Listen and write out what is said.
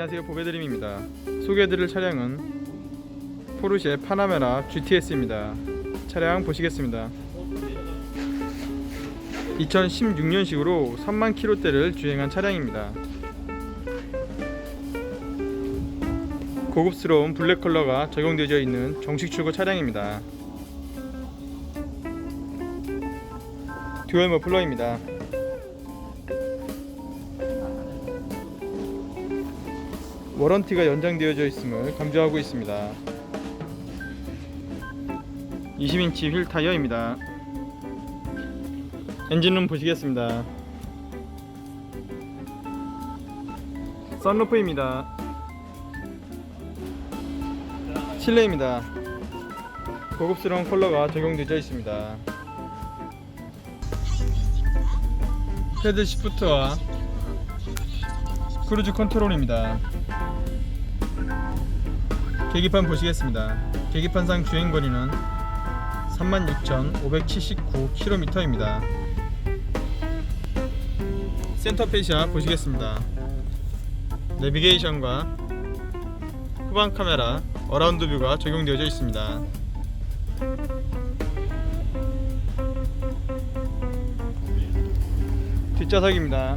안녕하세요. 보배드림입니다. 소개해드릴 차량은 포르쉐 파나메라 GTS입니다. 차량 보시겠습니다. 2016년식으로 3만 킬로대를 주행한 차량입니다. 고급스러운 블랙 컬러가 적용되어 있는 정식 출고 차량입니다. 듀얼 머플러입니다 워런티가 연장되어져 있음을 강조하고 있습니다. 20인치 휠 타이어입니다. 엔진룸 보시겠습니다. 썬루프입니다. 실내입니다. 고급스러운 컬러가 적용되어 있습니다. 패드 시프트와 크루즈 컨트롤입니다. 계기판 보시겠습니다. 계기판상 주행거리는 36,579km입니다. 센터페시아 보시겠습니다. 내비게이션과 후방 카메라, 어라운드 뷰가 적용되어 있습니다. 뒷좌석입니다.